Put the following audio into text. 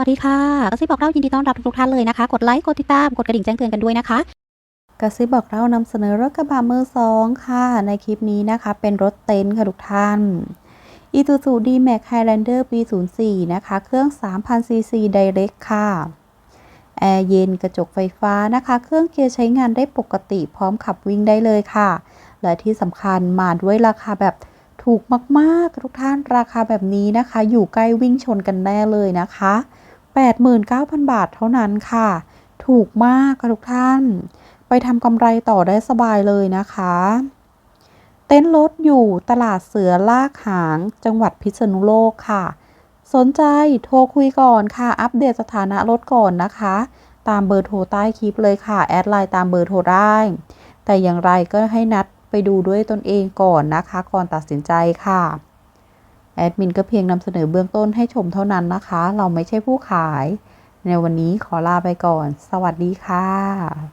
วัสดีค่ะกระซิบบอกเล่ายินดีต้อนรับทุกท่านเลยนะคะ กดไลค์ กดติดตาม กดกระดิ่งแจ้งเตือนกันด้วยนะคะกระซิบบอกเล่านำเสนอรถกระบะมือสองค่ะ ในคลิปนี้นะคะ เป็นรถเต็นท์ค่ะทุกท่าน Isuzu D-Max Highlander ปี 04 นะคะ เครื่อง 3,000cc Direct ค่ะ แอร์เย็นกระจกไฟฟ้านะคะ เครื่องเกียร์ใช้งานได้ปกติพร้อมขับวิ่งได้เลยค่ะ และที่สำคัญมาด้วยราคาแบบถูกมาก ๆ ทุกท่านราคาแบบนี้นะคะ อยู่ใกล้วิ่งชนกันแน่เลยนะคะ 89,000 บาทเท่านั้นค่ะ ถูกมากค่ะทุกท่าน ไปทำกำไรต่อได้สบายเลยนะคะ เต็นท์รถอยู่ตลาดเสือลากหาง จังหวัดพิษณุโลกค่ะ สนใจโทรคุยก่อนค่ะ อัปเดตสถานะรถก่อนนะคะ ตามเบอร์โทรใต้คลิปเลยค่ะ แอดไลน์ตามเบอร์โทรได้ แต่อย่างไรก็ให้นัดไปดูด้วยตนเองก่อนนะคะ ก่อนตัดสินใจค่ะ แอดมินก็เพียงนำเสนอเบื้องต้นให้ชมเท่านั้นนะคะ เราไม่ใช่ผู้ขาย ในวันนี้ขอลาไปก่อน สวัสดีค่ะ